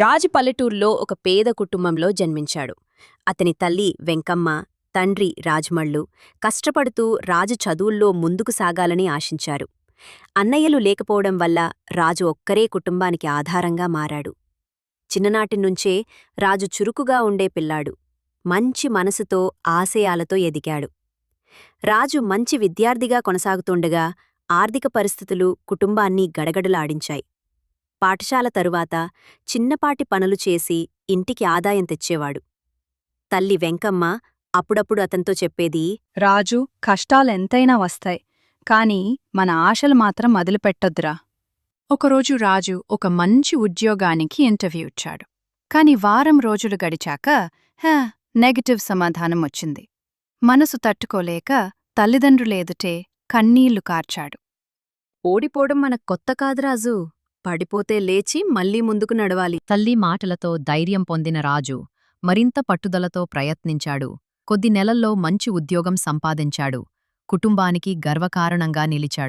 రాజు పల్లెటూరులో ఒక పేద కుటుంబంలో జన్మించాడు. అతని తల్లి వెంకమ్మ తండ్రి రాజ్మళ్ళు కష్టపడుతూ రాజు చదువుల్లో ముందుకు సాగాలని ఆశించారు. అన్నయ్యలు లేకపోవడం వల్ల రాజు ఒక్కరే కుటుంబానికి ఆధారంగా మారాడు. చిన్ననాటినుంచే రాజు చురుకుగా ఉండే పిల్లాడు. మంచి మనసుతో ఆశయాలతో ఎదిగాడు. రాజు మంచి విద్యార్థిగా కొనసాగుతుండగా ఆర్థిక పరిస్థితులు కుటుంబాన్ని గడగడలాడించాయి. పాఠశాల తరువాత చిన్నపాటి పనులు చేసి ఇంటికి ఆదాయం తెచ్చేవాడు. తల్లి వెంకమ్మ అప్పుడప్పుడు అతనితో చెప్పేది రాజు కష్టాలెంతైనా వస్తాయి కాని మన ఆశలు మాత్రం మొదలుపెట్టొద్దురా ఒకరోజు రాజు ఒక మంచి ఉద్యోగానికి ఇంటర్వ్యూ ఇచ్చాడు. కాని వారం రోజులు గడిచాక హా నెగటివ్ సమాధానం వచ్చింది. మనసు తట్టుకోలేక తల్లిదండ్రులేదుటే కన్నీళ్ళు కార్చాడు. ఓడిపోవడం మనకు కొత్త కాదు రాజు. పడిపోతే లేచి మళ్ళీ ముందుకు నడవాలి. తల్లి మాటలతో ధైర్యం పొందిన రాజు మరింత పట్టుదలతో ప్రయత్నించాడు. కొద్ది నెలల్లో మంచి ఉద్యోగం సంపాదించాడు. కుటుంబానికి గర్వకారణంగా నిలిచాడు.